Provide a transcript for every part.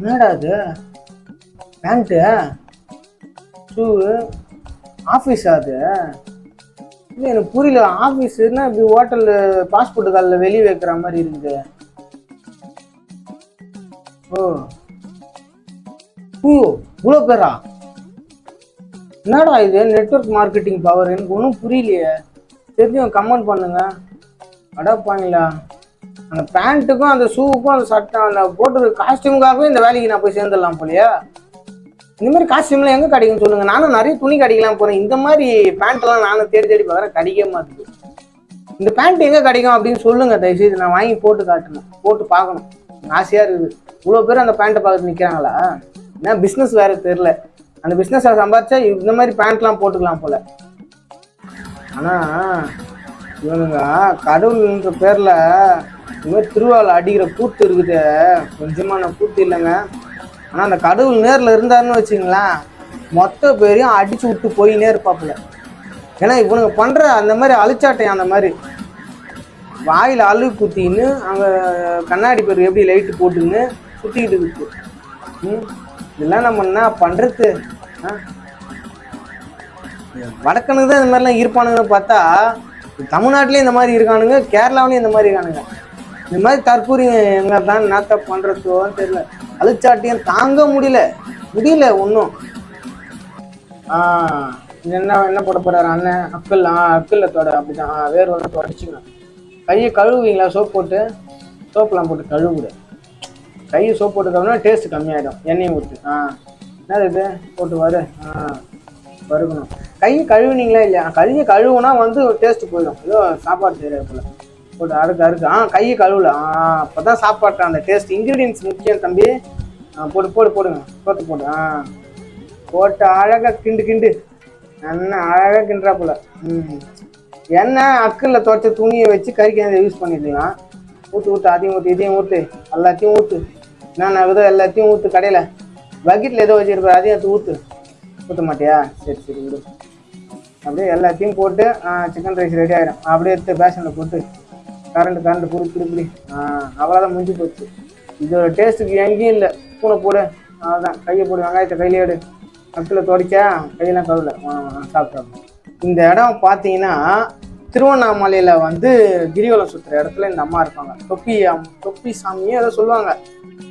என்னடா அது பேண்ட்டு? ஷூவு ஆஃபீஸா அது? இல்லை எனக்கு புரியல. ஆஃபீஸுன்னா இப்படி ஹோட்டலில் பாஸ்போர்ட் காலில் வெளியே வைக்கிற மாதிரி இருக்குது ஓ. ஓ இவ்வளோ பேரா? என்னடா இது? நெட்வொர்க் மார்க்கெட்டிங் பவர் எனக்கு ஒன்றும் புரியலையே. தெரிஞ்சவங்க கமெண்ட் பண்ணுங்க. அடப்பாங்களா அந்த பேண்ட்டுக்கும் அந்த ஷூவுக்கும் அந்த சட்டை அந்த போட்டு காஸ்டியூமுக்காகவே இந்த வேலைக்கு நான் போய் சேர்ந்துடலாம் போலயே. இந்த மாதிரி காஸ்டியூம்லாம் எங்கே கிடைக்கும்னு சொல்லுங்க. நானும் நிறைய துணி கடைக்கலாம் போகிறேன் இந்த மாதிரி பேண்ட்லாம் நானும் தேடி தேடி பார்க்குறேன். கிடைக்க மாட்டேங்குது இந்த பேண்ட் எங்கே கிடைக்கும் அப்படின்னு சொல்லுங்க தயவுசெய்து. நான் வாங்கி போட்டு காட்டணும். போட்டு பார்க்கணும். ஆசையாக இருக்குது. இவ்வளோ பேர் அந்த பேண்ட்டை பார்த்து நிற்கிறாங்களா ஏன்னா பிஸ்னஸ் வேறு தெரில அந்த பிஸ்னஸை சம்பாதிச்சா இந்த மாதிரி பேண்ட்லாம் போட்டுக்கலாம் போல். ஆனால் இவனுங்க கடவுள்ன்ற பேரில் இந்த மாதிரி அடிக்கிற கூத்து இருக்குது. கொஞ்சமான கூத்து இல்லைங்க. ஆனால் அந்த கடவுள் நேரில் இருந்தாருன்னு வச்சுங்களேன் மொத்த பேரையும் அடித்து விட்டு போயினே இருப்பாப்புல. ஏன்னா இவனுங்க பண்ணுற அந்த மாதிரி அழிச்சாட்டையும் அந்த மாதிரி. வாயில் அழு குத்தின்னு அங்கே கண்ணாடி பேர் எப்படி லைட்டு போட்டுன்னு சுற்றிக்கிட்டு இருக்கு. ம் இதெல்லாம் நம்ம என்ன பண்ணுறது ஆ? வடக்கனுக்கு தான் இந்த மாதிரிலாம் இருப்பானுங்கன்னு பார்த்தா தமிழ்நாட்டிலையும் இந்த மாதிரி இருக்கானுங்க கேரளாவிலையும் இந்த மாதிரி இருக்கானுங்க. இந்த மாதிரி தற்கூறிங்க எங்க தான் நாத்த பண்ணுறதோன்னு தெரியல. அழிச்சாட்டியும் தாங்க முடியல. முடியல ஒன்றும் ஆ என்ன என்ன போட போறாரு அண்ணன்? அக்கல் ஆ அக்கல்ல தொட அப்படிதான். ஆ, வேர் வந்து தொடச்சிக்கணும். கையை கழுவுவீங்களா? சோப் போட்டு. சோப்பெலாம் போட்டு கழுவுடு. கையை சோப் போட்டு கழுவுனா டேஸ்ட் கம்மியாயிடும். எண்ணெயை ஊற்று ஆ என்ன இது? போட்டு வரு. ஆ. வறுக்கணும் கை கழுவுனீங்களா இல்லையா? கையை கழுவுனா வந்து டேஸ்ட் போயிடும். ஏதோ சாப்பாடு செய்கிற போல. போட்டு அறுக்கு அறுக்கு ஆ கையை கழுவல. ஆ அப்போ தான் சாப்பாட்டு அந்த டேஸ்ட் இன்க்ரீடியன்ஸ் முக்கியம் தம்பி. போட்டு போடு போடுங்க. போட்டு போடு. ஆ. போட்டு அழகாக கிண்டு கிண்டு. நல்லா அழகாக கிண்டுறா போல. ம். எண்ணெய் அக்கில் துவைச்ச துணியை வச்சு கறிக்கு யூஸ் பண்ணிக்கலாம். ஊற்று ஊற்று அதையும் ஊற்று இதையும் ஊற்று எல்லாத்தையும் ஊற்று என்னென்ன விதோ எல்லாத்தையும் ஊற்று கடையில். பக்கெட்டில் ஏதோ வச்சுருப்ப அதையும் எடுத்து ஊற்று ஊற்ற மாட்டியா? சரி சரி விடு. அப்படியே எல்லாத்தையும் போட்டு சிக்கன் ரைஸ் ரெடி ஆகிடும் அப்படியே எடுத்து பேஷனில் போட்டு கரண்ட் கரண்ட் புடி புடி புடி அவ்வளோதான் முடிஞ்சு போச்சு. இதோட டேஸ்ட்டுக்கு எங்கேயும் இல்லை. பூனை போடு. அவ்வளோதான் கையை போடு வெங்காயத்தை கையிலே எடு. பக்கத்தில் துடைச்சா கையெல்லாம் கழுவல. சாப்பிட்றோம் இந்த இடம் பார்த்தீங்கன்னா திருவண்ணாமலையில் வந்து கிரிவலம் சுற்றுற இடத்துல இந்த அம்மா இருப்பாங்க. தொப்பி தொப்பி சாமியே அதை சொல்லுவாங்க.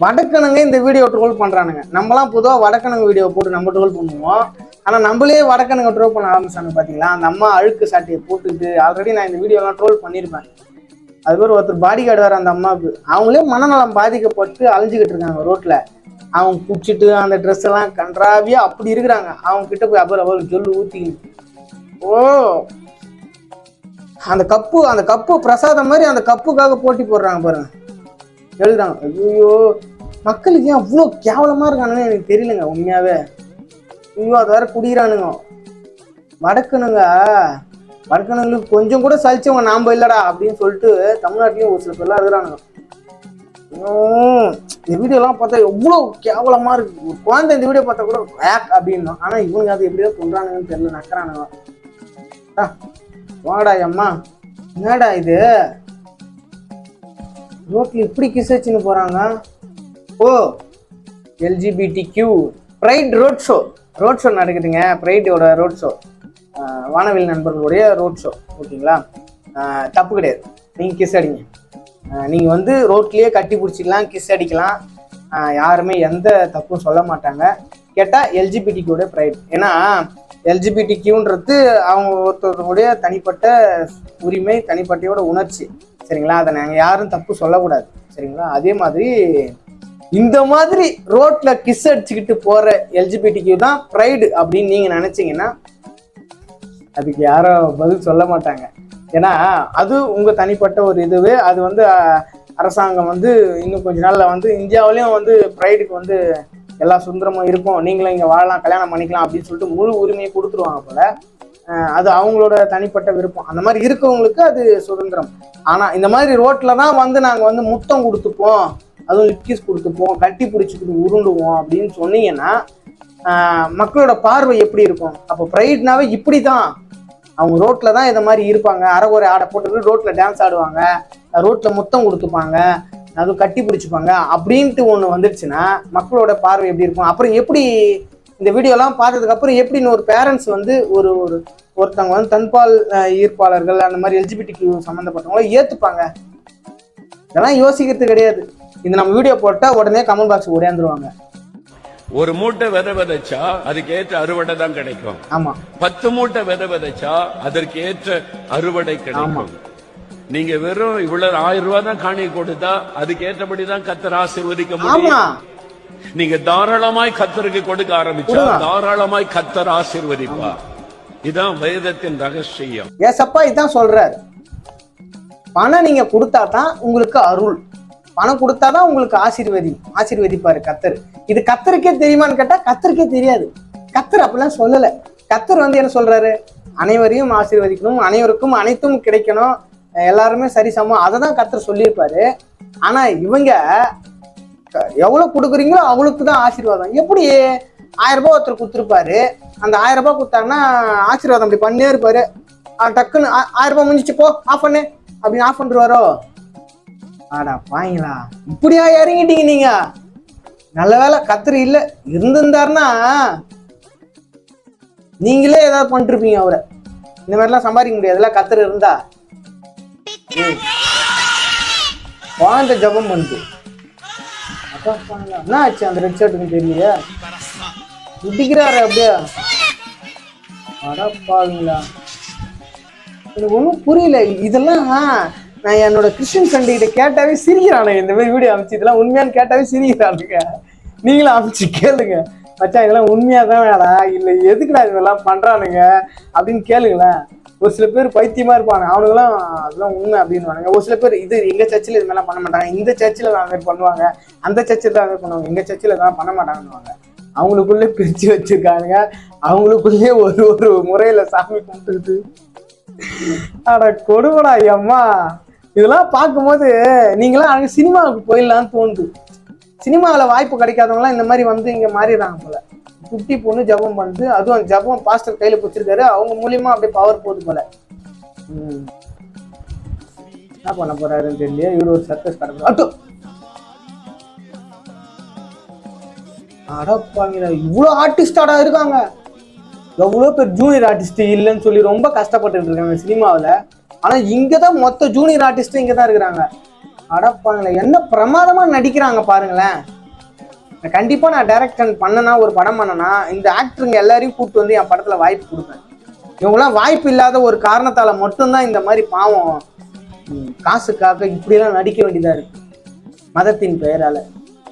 வடக்கணுங்க இந்த வீடியோ ட்ரோல் பண்ணுறானுங்க நம்மலாம் பொதுவாக வடக்கணுங்க வீடியோ போட்டு நம்ம ட்ரோல் பண்ணுவோம். ஆனால் நம்மளே வடக்கணுங்க ட்ரோல் பண்ண ஆரம்பிச்சாங்க பார்த்தீங்களா அந்த அம்மா அழுக்கு சாட்டியை போட்டுக்கிட்டு ஆல்ரெடி நான் இந்த வீடியோலாம் ட்ரோல் பண்ணியிருப்பேன். அது பேர் ஒருத்தர் பாடி கார்டு வேறு அந்த அம்மாவுக்கு. அவங்களே மனநலம் பாதிக்கப்பட்டு அழிஞ்சுக்கிட்டு இருக்காங்க ரோட்டில் அவங்க குச்சிட்டு அந்த ட்ரெஸ் எல்லாம் கன்றாவியாக அப்படி இருக்கிறாங்க. அவங்க கிட்ட போய் அப்புறம் அவருக்கு சொல்லு ஊத்திக்கிட்டு ஓ! அந்த கப்பு அந்த கப்பு பிரசாதம் மாதிரி அந்த கப்புக்காக போட்டி போடுறாங்க பாருங்க. எழுதுறாங்க ஐயோ மக்களுக்கு ஏன் அவ்வளோ கேவலமா இருக்கானுங்க? எனக்கு தெரியலங்க உண்மையாவே. ஐயோ அது வேற குடிக்கிறானுங்க வடக்கணுங்க வடக்கணுங்களுக்கு கொஞ்சம் கூட சலிச்சவங்க நாம இல்லடா அப்படின்னு சொல்லிட்டு தமிழ்நாட்டிலையும் ஒரு சில பேர்லாம் இருக்கிறானுங்க. இந்த வீடியோலாம் பார்த்தா எவ்வளோ கேவலமா இருக்கு. ஒரு குழந்தை இந்த வீடியோ பார்த்தா கூட வேக் அப்படின்னா. ஆனால் இவனுங்க அது எப்படியோ கொண்டானுங்கன்னு தெரியல நக்கிறானுங்க. வாடா அம்மா. என்னடா இது? நோட்டில் இப்படி அடிச்சுன்னு போகிறாங்க ஓ LGBT Q pride road show road show நடக்குதுங்க. ப்ரைடோட ரோட் ஷோ வானவில் நண்பர்களுடைய ரோட் ஷோ ஓகேங்களா? தப்பு கிடையாது. நீங்கள் கிஸ் அடிங்க. நீங்கள் வந்து ரோட்லேயே கட்டி பிடிச்சிக்கலாம் கிஸ் அடிக்கலாம். யாருமே எந்த தப்பும் சொல்ல மாட்டாங்க. கேட்டால் எல்ஜிபிடிக்கியோட ப்ரைட் ஏன்னா எல்ஜிபிடி கியூன்றது அவங்க ஒருத்தருடைய தனிப்பட்ட உரிமை தனிப்பட்டையோட உணர்ச்சி. சரிங்களா? அதை நாங்கள் யாரும் தப்பு சொல்லக்கூடாது. சரிங்களா? அதே மாதிரி இந்த மாதிரி ரோட்ல கிஸ் அடிச்சுக்கிட்டு போற எல்ஜிபிடிக்கு தான் ப்ரைடு அப்படின்னு நீங்க நினைச்சீங்கன்னா அதுக்கு யாரும் பதில் சொல்ல மாட்டாங்க. ஏன்னா அது உங்க தனிப்பட்ட ஒரு இதுவே. அது வந்து அரசாங்கம் வந்து இன்னும் கொஞ்ச நாள்ல வந்து இந்தியாவிலையும் வந்து ப்ரைடுக்கு வந்து எல்லா சுந்தரமும் இருக்கும். நீங்களும் இங்க வாழலாம் கல்யாணம் பண்ணிக்கலாம் அப்படின்னு சொல்லிட்டு முழு உரிமையை கொடுத்துருவாங்க போல. அது அவங்களோட தனிப்பட்ட விருப்பம். அந்த மாதிரி இருக்கவங்களுக்கு அது சுதந்திரம். ஆனால் இந்த மாதிரி ரோட்டில் தான் வந்து நாங்கள் வந்து முத்தம் கொடுத்துப்போம். அதுவும் லிப்கிஸ் கொடுத்துப்போம். கட்டி பிடிச்சிக்கிட்டு உருண்டுவோம் அப்படின்னு சொன்னீங்கன்னா மக்களோட பார்வை எப்படி இருக்கும்? அப்போ ப்ரைட்னாவே இப்படி தான் அவங்க ரோட்டில் தான் இதை மாதிரி இருப்பாங்க. அரைகுறை ஆடை போட்டு ரோட்டில் டான்ஸ் ஆடுவாங்க. ரோட்டில் முத்தம் கொடுத்துப்பாங்க. அதுவும் கட்டி பிடிச்சிப்பாங்க. அப்படின்ட்டு ஒன்று வந்துடுச்சுன்னா மக்களோட பார்வை எப்படி இருக்கும்? அப்புறம் எப்படி இந்த வீடியோலாம் பார்த்ததுக்கு அப்புறம் எப்படின்னு ஒரு பேரண்ட்ஸ் வந்து ஒரு ஒரு ஒருத்தவங்க வந்து தன்பால் ஈர்ப்பாளர்கள் அந்த மாதிரி எல்ஜிபிடிக்கு சம்மந்தப்பட்டவங்கள ஏற்றுப்பாங்க இதெல்லாம் யோசிக்கிறது கிடையாது. இந்த நம்ம வீடியோ போட்டால் உடனே கமெண்ட் பாக்ஸ் ஓடியாந்துருவாங்க. ஒரு மூட்டை விதை விதைச்சா அதுக்கு ஏற்ற அறுவடை தான் கிடைக்கும். ஆமாம் பத்து மூட்டை விதை விதைச்சா அதற்கு ஏற்ற அறுவடை கிடைக்கும். நீங்க வெறும் இவ்வளவு ஆயிரம் ரூபாய் தான் காணி கொடுத்தா அதுக்கு ஏற்றபடி தான் கத்தர் ஆசீர்வதிக்க முடியும். நீங்க தாராளமாய் கத்தருக்கு கொடுக்க ஆரம்பிச்சா. தாராளமாய் கத்தர் ஆசீர்வதிப்பா இதான் வேதத்தின் ரகசியம். ஏசப்பா இதான் சொல்றாரு. பணம் நீங்க கொடுத்தா தான் உங்களுக்கு அருள். பணம் கொடுத்தா தான் உங்களுக்கு ஆசீர்வதி ஆசீர்வதிப்பாரு கத்தர். இது கத்தருக்கே தெரியுமான்னு கேட்டா கத்தருக்கே தெரியாது. கத்தர் அப்படிலாம் சொல்லல. கத்தர் வந்து என்ன சொல்றாரு? அனைவரையும் ஆசீர்வதிக்கணும் அனைவருக்கும் அனைத்தும் கிடைக்கணும். எல்லாருமே சரிசமம். அதை தான் கத்தர் சொல்லியிருப்பாரு. ஆனா இவங்க எவ்வளோ எவ்வளவு கொடுக்குறீங்களோ அவளுக்கு தான் ஆசீர்வாதம். எப்படி ஆயிரம் ரூபாய் ஒருத்தர் கொடுத்துருப்பாரு? அந்த ஆயிரம் ரூபாய் கொடுத்தாங்கன்னா ஆசீர்வாதம் அப்படி பண்ணே இருப்பாரு. ஆ, டக்குன்னு ஆ- ஆயிரம் ரூபாய் முடிஞ்சிச்சு போ ஆஃப் பண்ணு. அப்படின்னு ஆஃப் பண்ணிருவாரோ ஆடா பாங்களா இப்படியா இறங்கிட்டீங்க நீங்க? நல்ல வேலை கத்திரி இல்ல இருந்திருந்தாருன்னா நீங்களே ஏதாவது பண்ணிருப்பீங்க அவரை. இந்த மாதிரிலாம் சம்பாதிக்க முடியாதுல்ல கத்திரி இருந்தா. ஏய், குழந்தை ஜபம் பண்ணுது என்ன ஆச்சு அந்த ரெட் ஷர்ட்டுக்கு தெரியல இடிக்கிறாரு அப்படியே. அடப்பாங்களா எனக்கு ஒன்றும் புரியல. இதெல்லாம் நான் என்னோட கிறிஸ்டின் ஃப்ரெண்டு கிட்ட கேட்டாவே சிரிக்கிறானுங்க இந்த மாதிரி வீடியோ அமைச்சு இதெல்லாம் உண்மையான்னு கேட்டாவே சிரிக்கிறானுங்க. நீங்களும் அமைச்சு கேளுங்க. மச்சான் இதெல்லாம் உண்மையா தான் வேடா இல்லை எதுக்குடா இதெல்லாம் பண்றானுங்க? அப்படின்னு கேளுங்களேன். ஒரு சில பேர் பைத்தியமா இருப்பாங்க. அவனுங்களாம் அதெல்லாம் உண்மை அப்படின்னு ஒரு சில பேர் இது எங்க சர்ச்சில் இது மாதிரிலாம் பண்ண மாட்டாங்க. இந்த சர்ச்சில் தான் மாதிரி பண்ணுவாங்க. அந்த சர்ச்சில் தான் மாதிரி பண்ணுவாங்க. எங்க சர்ச்சில் இதெல்லாம் பண்ண மாட்டாங்கன்னுவாங்க. அவங்களுக்குள்ளே பிரிச்சு வச்சிருக்கானுங்க. அவங்களுக்குள்ளே ஒரு ஒரு முறையில சாமி கும்பிட்டுக்கிட்டு. அட கொடுமடா அம்மா இதெல்லாம் பார்க்கும்போது நீங்களாம் அங்கே சினிமாவுக்கு போயிடலான்னு தோணுது. சினிமாவில் வாய்ப்பு கிடைக்காதவங்களாம் இந்த மாதிரி வந்து இங்கே மாறிடுறாங்க போல. குட்டி பொண்ணு ஜபம் பண்ணுது. அதுவும் ஜபம் பாஸ்டர் கையில் பிடிச்சிருக்காரு அவங்க மூலியமா அப்படியே பவர் போகுது போல. என்ன பண்ண போறாருன்னு தெரியல இவர் ஒரு சர்க்கஸ் கடந்து அட்டும் அடப்பாங்க இவ்வளோ ஆர்டிஸ்டாடா இருக்காங்க. எவ்வளோ பேர் ஜூனியர் ஆர்டிஸ்ட் இல்லைன்னு சொல்லி ரொம்ப கஷ்டப்பட்டு இருக்காங்க சினிமாவில். ஆனால் இங்கே தான் மொத்த ஜூனியர் ஆர்டிஸ்ட்டும் இங்கே தான் இருக்கிறாங்க. அடப்பாங்களே என்ன பிரமாதமாக நடிக்கிறாங்க பாருங்களேன். கண்டிப்பா கண்டிப்பாக நான் டைரக்ஷன் பண்ணனா ஒரு படம் பண்ணனா இந்த ஆக்டருங்க எல்லாரையும் கூப்பிட்டு வந்து என் படத்தில் வாய்ப்பு கொடுப்பேன். இவங்களாம் வாய்ப்பு இல்லாத ஒரு காரணத்தால் மட்டும்தான் இந்த மாதிரி பாவம் காசுக்காக இப்படியெல்லாம் நடிக்க வேண்டியதாக இருக்கு. மதத்தின் பெயரால்.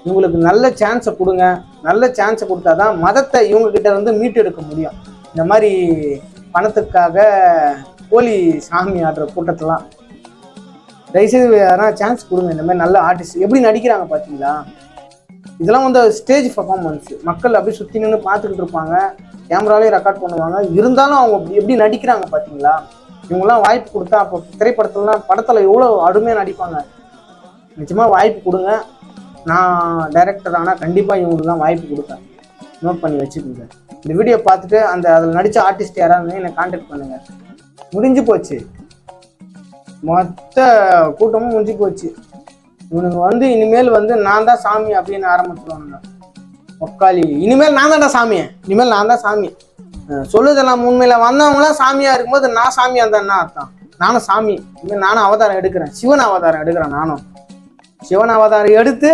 இவங்களுக்கு நல்ல சான்ஸை கொடுங்க. நல்ல சான்ஸை கொடுத்தாதான் மதத்தை இவங்க கிட்ட இருந்து மீட்டெடுக்க முடியும். இந்த மாதிரி பணத்துக்காக போலி சாமி ஆடுற கூட்டத்தெல்லாம் தயவுசெய்து யாரா சான்ஸ் கொடுங்க. இந்த மாதிரி நல்ல ஆர்டிஸ்ட் எப்படி நடிக்கிறாங்க பார்த்தீங்களா இதெல்லாம் வந்து ஸ்டேஜ் பர்ஃபார்மன்ஸ் மக்கள் அப்படியே சுற்றி நின்று பார்த்துக்கிட்டு இருப்பாங்க. கேமராலே ரெக்கார்ட் பண்ணுவாங்க. இருந்தாலும் அவங்க அப்படி எப்படி நடிக்கிறாங்க பார்த்தீங்களா இவங்கெல்லாம் வாய்ப்பு கொடுத்தா அப்போ திரைப்படத்துலலாம் படத்தில் எவ்வளோ அருமையாக நடிப்பாங்க. நிச்சயமாக வாய்ப்பு கொடுங்க. நான் டைரக்டர் ஆனால் கண்டிப்பாக இவங்களுக்குலாம் வாய்ப்பு கொடுப்பேன். நோட் பண்ணி வச்சுக்கோங்க. இந்த வீடியோ பார்த்துட்டு அந்த அதில் நடித்த ஆர்டிஸ்ட் யாராவது என்னை காண்டாக்ட் பண்ணுங்கள் முடிஞ்சு போச்சு. மொத்த கூட்டமும் முடிஞ்சு போச்சு. இவனுக்கு வந்து இனிமேல் வந்து நான் தான் சாமி அப்படின்னு ஆரம்பிச்சிருவானுங்க. ஒக்காளி இனிமேல் நான் தான்டா சாமி இனிமேல் நான் தான் சாமி. சொல்லுதெல்லாம் உண்மையில வந்தவங்களாம் சாமியா இருக்கும்போது நான் சாமியா இருந்தா அர்த்தம்? நானும் சாமி. இனிமேல் நானும் அவதாரம் எடுக்கிறேன். சிவன் அவதாரம் எடுக்கிறேன் நானும். சிவன் அவதாரம் எடுத்து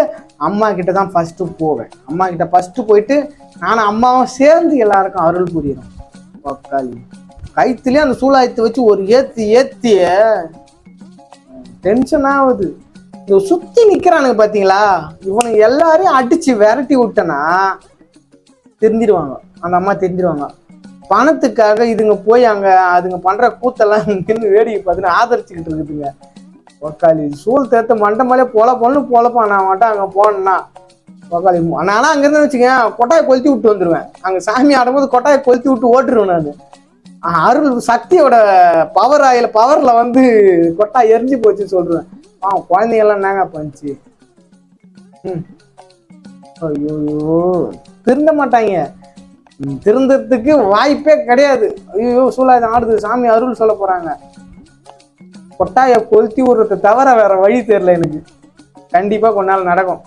அம்மா கிட்ட தான் ஃபர்ஸ்ட்டு போவேன். அம்மா கிட்ட ஃபர்ஸ்ட் போயிட்டு நானும் அம்மாவும் சேர்ந்து எல்லாருக்கும் அருள் புரியணும் ஒக்காளி கைத்துலேயே அந்த சூழாயத்தை வச்சு ஒரு ஏற்றி ஏற்றியே டென்ஷன் ஆகுது. இந்த சுத்தி நிக்கிறானுங்க பாத்தீங்களா? இவனுங்க எல்லாரையும் அடிச்சு விரட்டி விட்டனா தெரிஞ்சிருவாங்க. அந்த அம்மா தெரிஞ்சிருவாங்க. பணத்துக்காக இதுங்க போய் அங்க அதுங்க பண்ற கூத்தெல்லாம் நின்று வேடிக்கை பார்த்துன்னு ஆதரிச்சுக்கிட்டு இருக்குதுங்க. ஒக்காளி சூழ் தேர்த்த மண்டமாலே பொல பொண்ணு போலப்பா நான் மட்டும் அங்க போனேன்னா. ஒக்காளி நானும் அங்கேருந்து வச்சுக்கேன் கொட்டாயை கொளுத்தி விட்டு வந்துடுவேன் அங்க சாமி ஆடும்போது கொட்டாயை கொளுத்தி விட்டு ஓட்டுருவேன் நான். அருள் சக்தியோட பவர் ஆயில பவர்ல வந்து கொட்டா எரிஞ்சு போச்சுன்னு சொல்றேன். ஆ குழந்தைங்கெல்லாம் என்னங்க பண்ணுச்சு? ம். ஐயோ திருந்த மாட்டாங்க. ம், திருந்தறதுக்கு வாய்ப்பே கிடையாது. ஐயோ சூழாயுதம் ஆடுது. சாமி அருள் சொல்ல போறாங்க. கொட்டாய கொளுத்தி விடுறத தவிர வேற வழி தெரியல எனக்கு. கண்டிப்பா கொஞ்ச நாள் நடக்கும்.